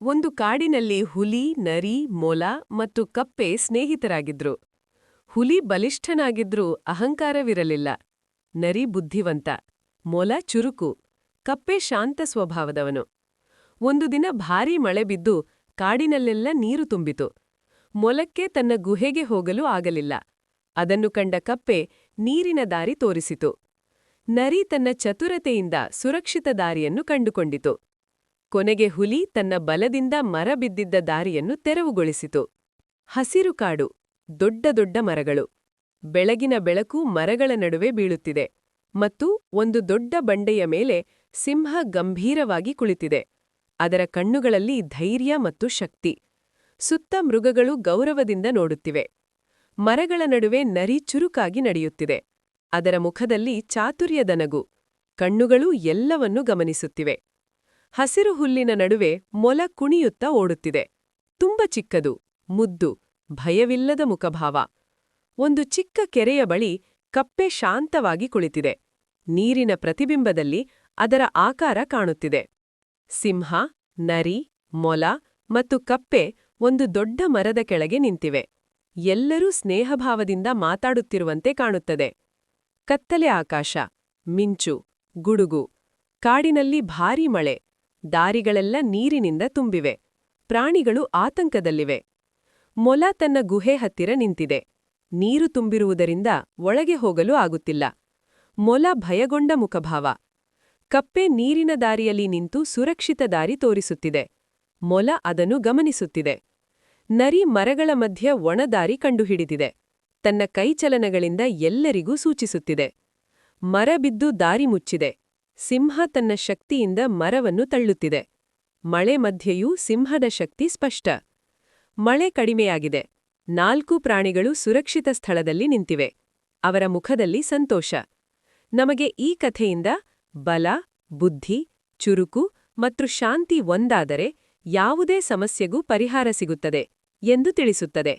ಒಂದು ಕಾಡಿನಲ್ಲಿ ಹುಲಿ, ನರಿ, ಮೊಲ ಮತ್ತು ಕಪ್ಪೆ ಸ್ನೇಹಿತರಾಗಿದ್ರು. ಹುಲಿ ಬಲಿಷ್ಠನಾಗಿದ್ರೂ ಅಹಂಕಾರವಿರಲಿಲ್ಲ. ನರಿ ಬುದ್ಧಿವಂತ, ಮೊಲ ಚುರುಕು, ಕಪ್ಪೆ ಶಾಂತ ಸ್ವಭಾವದವನು. ಒಂದು ದಿನ ಭಾರೀ ಮಳೆ ಬಿದ್ದು ಕಾಡಿನಲ್ಲೆಲ್ಲ ನೀರು ತುಂಬಿತು. ಮೊಲಕ್ಕೆ ತನ್ನ ಗುಹೆಗೆ ಹೋಗಲು ಆಗಲಿಲ್ಲ. ಅದನ್ನು ಕಂಡ ಕಪ್ಪೆ ನೀರಿನ ದಾರಿ ತೋರಿಸಿತು. ನರಿ ತನ್ನ ಚತುರತೆಯಿಂದ ಸುರಕ್ಷಿತ ದಾರಿಯನ್ನು ಕಂಡುಕೊಂಡಿತು. ಕೊನೆಗೆ ಹುಲಿ ತನ್ನ ಬಲದಿಂದ ಮರ ಬಿದ್ದಿದ್ದ ದಾರಿಯನ್ನು ತೆರವುಗೊಳಿಸಿತು. ಹಸಿರು ಕಾಡು, ದೊಡ್ಡ ದೊಡ್ಡ ಮರಗಳು. ಬೆಳಗಿನ ಬೆಳಕು ಮರಗಳ ನಡುವೆ ಬೀಳುತ್ತಿದೆ ಮತ್ತು ಒಂದು ದೊಡ್ಡ ಬಂಡೆಯ ಮೇಲೆ ಸಿಂಹ ಗಂಭೀರವಾಗಿ ಕುಳಿತಿದೆ. ಅದರ ಕಣ್ಣುಗಳಲ್ಲಿ ಧೈರ್ಯ ಮತ್ತು ಶಕ್ತಿ. ಸುತ್ತ ಮೃಗಗಳು ಗೌರವದಿಂದ ನೋಡುತ್ತಿವೆ. ಮರಗಳ ನಡುವೆ ನರಿ ಚುರುಕಾಗಿ ನಡೆಯುತ್ತಿದೆ. ಅದರ ಮುಖದಲ್ಲಿ ಚಾತುರ್ಯದ ನಗು. ಕಣ್ಣುಗಳು ಎಲ್ಲವನ್ನೂ ಗಮನಿಸುತ್ತಿವೆ. ಹಸಿರು ಹುಲ್ಲಿನ ನಡುವೆ ಮೊಲ ಕುಣಿಯುತ್ತ ಓಡುತ್ತಿದೆ. ತುಂಬ ಚಿಕ್ಕದು, ಮುದ್ದು, ಭಯವಿಲ್ಲದ ಮುಖಭಾವ. ಒಂದು ಚಿಕ್ಕ ಕೆರೆಯ ಬಳಿ ಕಪ್ಪೆ ಶಾಂತವಾಗಿ ಕುಳಿತಿದೆ. ನೀರಿನ ಪ್ರತಿಬಿಂಬದಲ್ಲಿ ಅದರ ಆಕಾರ ಕಾಣುತ್ತಿದೆ. ಸಿಂಹ, ನರಿ, ಮೊಲ ಮತ್ತು ಕಪ್ಪೆ ಒಂದು ದೊಡ್ಡ ಮರದ ಕೆಳಗೆ ನಿಂತಿವೆ. ಎಲ್ಲರೂ ಸ್ನೇಹಭಾವದಿಂದ ಮಾತಾಡುತ್ತಿರುವಂತೆ ಕಾಣುತ್ತದೆ. ಕತ್ತಲೆ ಆಕಾಶ, ಮಿಂಚು, ಗುಡುಗು, ಕಾಡಿನಲ್ಲಿ ಭಾರೀ ಮಳೆ. ದಾರಿಗಳೆಲ್ಲ ನೀರಿನಿಂದ ತುಂಬಿವೆ. ಪ್ರಾಣಿಗಳು ಆತಂಕದಲ್ಲಿವೆ. ಮೊಲ ತನ್ನ ಗುಹೆ ಹತ್ತಿರ ನಿಂತಿದೆ. ನೀರು ತುಂಬಿರುವುದರಿಂದ ಒಳಗೆ ಹೋಗಲು ಆಗುತ್ತಿಲ್ಲ. ಮೊಲ ಭಯಗೊಂಡ ಮುಖಭಾವ. ಕಪ್ಪೆ ನೀರಿನ ದಾರಿಯಲ್ಲಿ ನಿಂತು ಸುರಕ್ಷಿತ ದಾರಿ ತೋರಿಸುತ್ತಿದೆ. ಮೊಲ ಅದನ್ನು ಗಮನಿಸುತ್ತಿದೆ. ನರಿ ಮರಗಳ ಮಧ್ಯೆ ಒಣದಾರಿ ಕಂಡುಹಿಡಿದಿದೆ. ತನ್ನ ಕೈಚಲನಗಳಿಂದ ಎಲ್ಲರಿಗೂ ಸೂಚಿಸುತ್ತಿದೆ. ಮರ ಬಿದ್ದು ದಾರಿ ಮುಚ್ಚಿದೆ. ಸಿಂಹ ತನ್ನ ಶಕ್ತಿಯಿಂದ ಮರವನ್ನು ತಳ್ಳುತ್ತಿದೆ. ಮಳೆ ಮಧ್ಯೆಯೂ ಸಿಂಹದ ಶಕ್ತಿ ಸ್ಪಷ್ಟ. ಮಳೆ ಕಡಿಮೆಯಾಗಿದೆ. ನಾಲ್ಕು ಪ್ರಾಣಿಗಳು ಸುರಕ್ಷಿತ ಸ್ಥಳದಲ್ಲಿ ನಿಂತಿವೆ. ಅವರ ಮುಖದಲ್ಲಿ ಸಂತೋಷ. ನಮಗೆ ಈ ಕಥೆಯಿಂದ ಬಲ, ಬುದ್ಧಿ, ಚುರುಕು ಮತ್ತು ಶಾಂತಿ ಒಂದಾದರೆ ಯಾವುದೇ ಸಮಸ್ಯೆಗೂ ಪರಿಹಾರ ಸಿಗುತ್ತದೆ ಎಂದು ತಿಳಿಸುತ್ತದೆ.